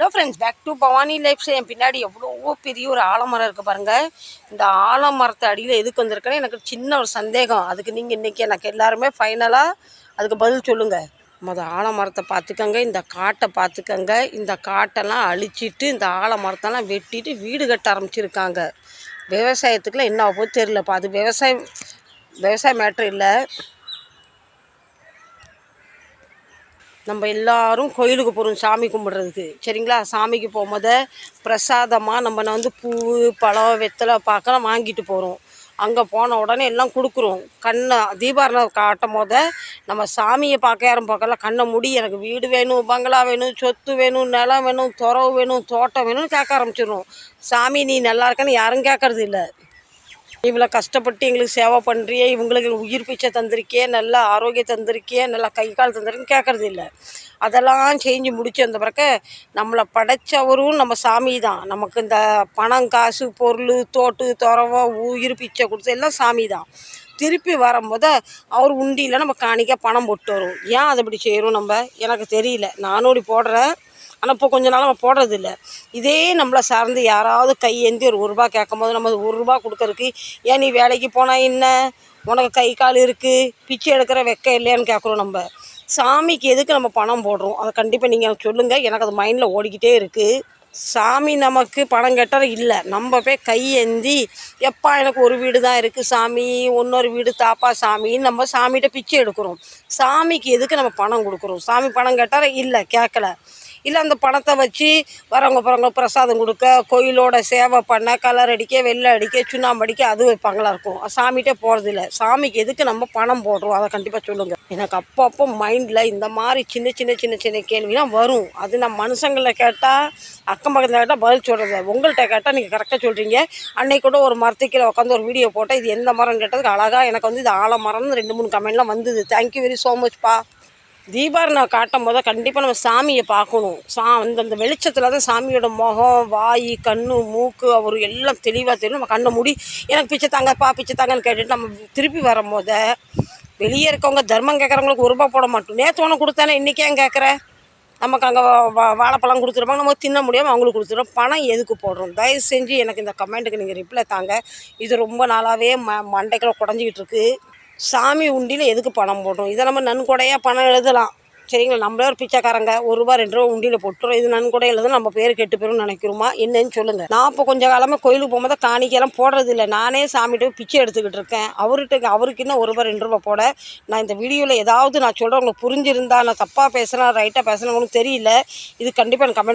Hello friends back to Bhavani life's என் பின்னாடி எவ்வளோ பெரிய ஒரு ஆலமரம் இருக்குது பாருங்கள் இந்த ஆலமரத்தை அடியில் எதுக்கு வந்திருக்குன்னு எனக்கு சின்ன ஒரு சந்தேகம். அதுக்கு நீங்கள் இன்றைக்கி எனக்கு எல்லாருமே ஃபைனலாக அதுக்கு பதில் சொல்லுங்கள் மொதல் ஆலமரத்தை பார்த்துக்கங்க. இந்த காட்டை பார்த்துக்கங்க. இந்த காட்டெல்லாம் அழிச்சிட்டு இந்த ஆலமரத்தெல்லாம் வெட்டிட்டு வீடு கட்ட ஆரம்பிச்சிருக்காங்க. விவசாயத்துக்குலாம் என்ன ஆகும் தெரிலப்பா அது விவசாயம் விவசாய மேட்ரு இல்லை. நம்ம எல்லாரும் கோயிலுக்கு போகிறோம் சாமி கும்பிட்றதுக்கு. சரிங்களா? சாமிக்கு போகும்போது பிரசாதமாக நம்ம வந்து பூ பழம் வெத்தலை பார்க்கலாம் வாங்கிட்டு போகிறோம் அங்கே போன உடனே எல்லாம் கொடுக்குறோம். கண்ணை தீபாரணம் காட்டும் போத நம்ம சாமியை பார்க்க யாரும் பார்க்கல. கண்ணை முடி எனக்கு வீடு வேணும் பங்களா வேணும் சொத்து வேணும் நிலம் வேணும் துறவு வேணும் தோட்டம் வேணும்னு கேட்க ஆரம்பிச்சிடுறோம். சாமி நீ நல்லா இருக்கன்னு யாரும் கேட்கறது இல்லை. இவ்வளோ கஷ்டப்பட்டு எங்களுக்கு சேவை பண்ணுறியே இவங்களுக்கு உயிர் பிச்சை தந்திருக்கியே நல்ல ஆரோக்கியம் தந்திருக்கியே நல்லா கை கால் தந்திருக்குன்னு கேட்குறது இல்லை. அதெல்லாம் செஞ்சு முடிச்சு வந்த பிறகு நம்மளை படைச்சவரும் நம்ம சாமி தான். நமக்கு இந்த பணம் காசு பொருள் தோட்டு துறவை உயிர் பிச்சை கொடுத்து எல்லாம் சாமி தான். திருப்பி வரும்போது அவர் உண்டியில் நம்ம காணிக்க பணம் போட்டு வரும் ஏன் அதை இப்படி செய்கிறோம் நம்ம? எனக்கு தெரியல. நானும் இப்படி போடுறேன். ஆனால் இப்போ கொஞ்ச நாள் நம்ம போடுறதில்ல. இதே நம்மளை சார்ந்து யாராவது கையேந்தி ஒரு ஒரு ரூபா கேட்கும்போது நம்ம ஒரு ரூபா கொடுக்கறதுக்கு ஏன் நீ வேலைக்கு போனால் என்ன? உனக்கு கை கால் இருக்குது பிச்சை எடுக்கிற வெக்க இல்லையான்னு கேட்குறோம் நம்ம. சாமிக்கு எதுக்கு நம்ம பணம் போடுறோம்? அதை கண்டிப்பாக நீங்கள் எனக்கு சொல்லுங்கள் எனக்கு அது மைண்டில் ஓடிக்கிட்டே இருக்குது சாமி நமக்கு பணம் கேட்டால் இல்லை. நம்ம போய் கையேந்தி எப்பா எனக்கு ஒரு வீடு தான் இருக்குது சாமி இன்னொரு வீடு தாப்பா சாமின்னு நம்ம சாமிகிட்ட பிச்சை எடுக்கிறோம். சாமிக்கு எதுக்கு நம்ம பணம் கொடுக்குறோம்? சாமி பணம் கேட்டால் இல்லை கேட்கல. இல்லை அந்த பணத்தை வச்சு வரவங்க போகிறவங்க பிரசாதம் கொடுக்க கோயிலோட சேவை பண்ண கலர் அடிக்க வெள்ளை அடிக்க சுண்ணாம்பு அடிக்க அது வைப்பாங்களா இருக்கும். சாமிகிட்டே போகிறதில்ல சாமிக்கு எதுக்கு நம்ம பணம் போடுறோம்? அதை கண்டிப்பாக சொல்லுங்கள் எனக்கு அப்பப்போ மைண்டில் இந்த மாதிரி சின்ன சின்ன சின்ன சின்ன கேள்விலாம் வரும். அது நான் மனுஷங்களில் கேட்டால் அக்கம் பக்கத்தில் கேட்டால் பதில் சொல்கிறது உங்கள்கிட்ட கேட்டால் நீங்கள் கரெக்டாக சொல்கிறீங்க அன்னைக்கு கூட ஒரு மரத்துக்கீழே உட்காந்து ஒரு வீடியோ போட்டால் இது எந்த மரம் கேட்டதுக்கு அழகாக எனக்கு வந்து இது ஆலமரம்னு ரெண்டு மூணு கமெண்ட்லாம் வந்தது. தேங்க்யூ வெரி ஸோ மச்ப்பா தீபாவளி காட்டும் போது கண்டிப்பாக நம்ம சாமியை பார்க்கணும். சா அந்த அந்த வெளிச்சத்தில் தான் சாமியோட முகம் வாய் கண் மூக்கு அவர் எல்லாம் தெளிவாக தெரியும். நம்ம கண்ணை மூடி எனக்கு பிச்சை தாங்கப்பா பிச்சை தாங்கன்னு கேட்டுட்டு நம்ம திருப்பி வரும்போது வெளியே இருக்கவங்க தர்மம் கேட்குறவங்களுக்கு ஒரு ரூபா போட மாட்டோம். நேற்று ஒன்று கொடுத்தானே இன்றைக்கி ஏன் கேட்குற? நமக்கு அங்கே வாழைப்பழம் கொடுத்துருப்பாங்க. நம்ம தின்ன முடியாமல் அவங்களுக்கு கொடுத்துருவோம். பணம் எதுக்கு போடுறோம்? தயவு செஞ்சு எனக்கு இந்த கமெண்ட்டுக்கு நீங்கள் ரிப்ளை தாங்க. இது ரொம்ப நாளாகவே ம மண்டைக்குள்ளே குடஞ்சிக்கிட்டு இருக்குது சாமி உண்டியில் எதுக்கு பணம் போடுறோம்? இதை நம்ம நன்கொடையாக பணம் எழுதலாம். சரிங்களா? நம்மளே ஒரு பிச்சைக்காரங்க ஒரு ரூபா ரெண்டு ரூபா உண்டியில் போட்டுரும் இது நன்கொடை எழுத நம்ம பேர் கெட்டு பேரும் நினைக்கிறோமா? என்னன்னு சொல்லுங்கள் நான் இப்போ கொஞ்சம் காலமாக கோயிலுக்கு போகும்போது காணிக்கையெல்லாம் போடுறது இல்லை. நானே சாமிகிட்ட பிச்சை எடுத்துக்கிட்டு இருக்கேன். அவர்கிட்ட அவருக்கு இன்னும் ஒரு ரூபா ரெண்டு ரூபா போட. நான் இந்த வீடியோவில் ஏதாவது நான் சொல்கிறேன் உங்களுக்கு புரிஞ்சிருந்தா நான் தப்பாக பேசுகிறேன் ரைட்டாக பேசுகிறேன் உங்களுக்கு தெரியல. இது கண்டிப்பாக எனக்கு கமெண்ட்